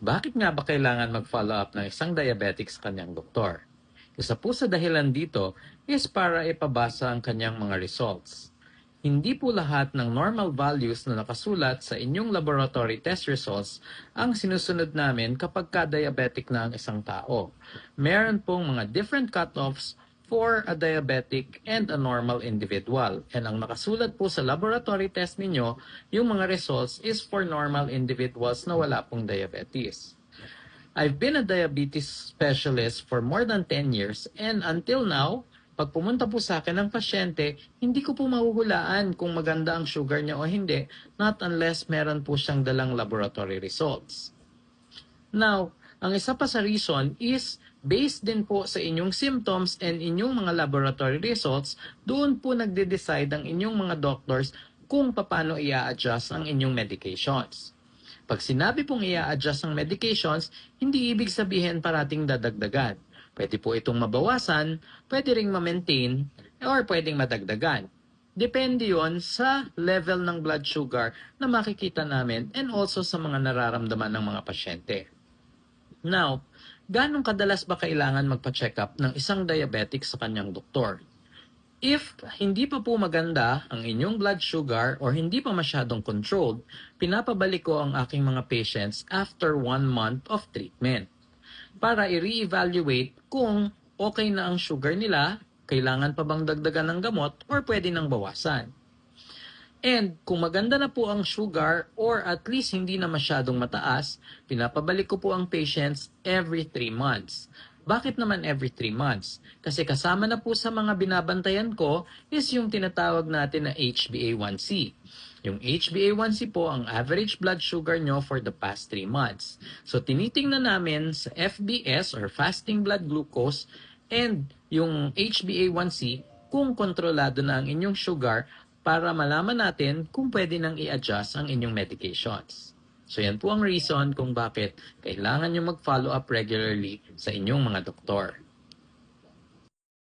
Bakit nga ba kailangan mag-follow up ng isang diabetic sa kanyang doktor? Isa po sa dahilan dito is para ipabasa ang kanyang mga results. Hindi po lahat ng normal values na nakasulat sa inyong laboratory test results ang sinusunod namin kapag ka-diabetic na ang isang tao. Meron pong mga different cutoffs for a diabetic and a normal individual. And ang nakasulat po sa laboratory test ninyo, yung mga results is for normal individuals na wala pong diabetes. I've been a diabetes specialist for more than 10 years and until now, pag pumunta po sa akin ng pasyente, hindi ko po mahuhulaan kung maganda ang sugar niya o hindi, not unless meron po siyang dalang laboratory results. Now, ang isa pa sa reason is based din po sa inyong symptoms and inyong mga laboratory results, doon po nagde-decide ang inyong mga doctors kung paano i-adjust ang inyong medications. Pag sinabi pong i-adjust ang medications, hindi ibig sabihin parating dadagdagan. Pwede po itong mabawasan, pwede ring ma-maintain, or pwedeng madagdagan. Depende yon sa level ng blood sugar na makikita namin and also sa mga nararamdaman ng mga pasyente. Now, ganong kadalas ba kailangan magpa-check up ng isang diabetic sa kanyang doktor? If hindi pa po maganda ang inyong blood sugar or hindi pa masyadong controlled, pinapabalik ko ang aking mga patients after one month of treatment para i-reevaluate kung okay na ang sugar nila, kailangan pa bang dagdagan ng gamot or pwede nang bawasan. And kung maganda na po ang sugar or at least hindi na masyadong mataas, pinapabalik ko po ang patients every 3 months. Bakit naman every 3 months? Kasi kasama na po sa mga binabantayan ko is yung tinatawag natin na HbA1c. Yung HbA1c po ang average blood sugar nyo for the past 3 months. So tinitingnan namin sa FBS or fasting blood glucose and yung HbA1c kung kontrolado na ang inyong sugar para malaman natin kung pwede nang i-adjust ang inyong medications. So yan po ang reason kung bakit kailangan nyo mag-follow up regularly sa inyong mga doktor.